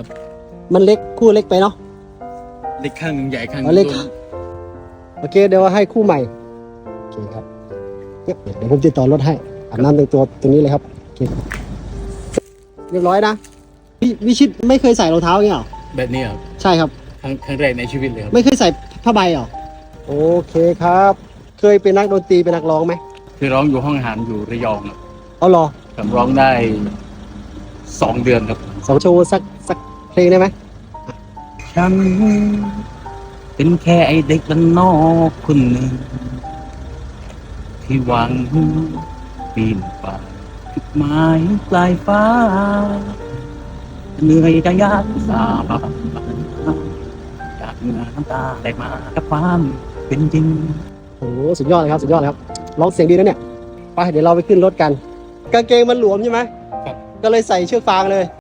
ครับ มันเล็กคู่เล็กไปเนาะเล็กข้างหนึ่งใหญ่ข้างหเอานึ่งเล็กโดนโอเคเดี๋ยวให้คู่ใหม่โอเคครับเดี๋ยวผมติดต่อรถให้อาบน้ำแต่งตัวตรงนี้เลยครับโอเคเรียบร้อยนะพี่วิชิตไม่เคยใส่รองเท้าอย่างเงี้ยเหรอแบบนี้ครับใช่ครับ ครั้งครั้งแรกในชีวิตเลยครับไม่เคยใส่ผ้าใบเหรอโอเคครับ เคยเป็นนักดนตรีเป็นนักร้องไหมคือร้องอยู่ห้องอาหารอยู่ระยองครับเอาเหรอครับร้องได้ สองเดือนครับ สองโชว์สักสักเพลงได้ไหมฉันเป็นแค่ไอเด็กบ้านนอกคนหนึ่ง ที่หวังปีนป่ายจุดหมายปลายฟ้า เหนื่อยจะยากสาบานจากเหงื่อน้ำตาได้มากับความเป็นจริงโอ้โหสุดยอดเลยครับ สุดยอดเลยครับร้องเสียงดีนะเนี่ย ไปเดี๋ยวเราไปขึ้นรถกัน กางเกงมันหลวมใช่ไหมครับ ก็เลยใส่เชือกฟางเลย